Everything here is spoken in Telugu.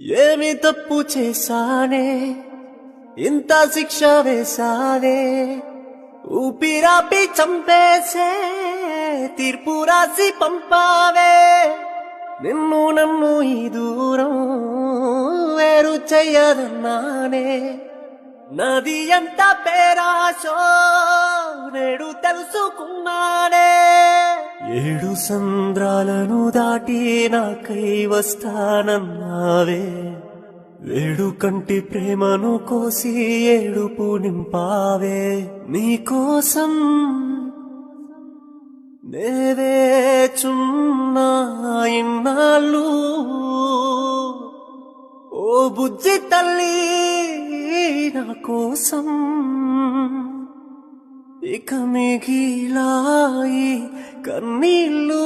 ఏమి తప్పు చేశానే? ఇంత శిక్ష వేశానే? ఊపిరాపి చంపేసే తీర్పు రాసి పంపావే? నిన్ను నన్ను ఈ దూరం వేరు చెయ్యదన్నానే నది ఎంత పేరాశో నేడు తెలుసుకున్నానే? ఏడు సంద్రాలను దాటి నాకై వస్తానన్నావే. వేడు కంటి ప్రేమను కోసి ఏడుపు నింపావే. నీకోసం నేవేచున్నా ఇన్నాళ్ళు. ఓ బుజ్జి తల్లి నా కోసం ఇక మిగిలాయి కన్నీళ్ళు.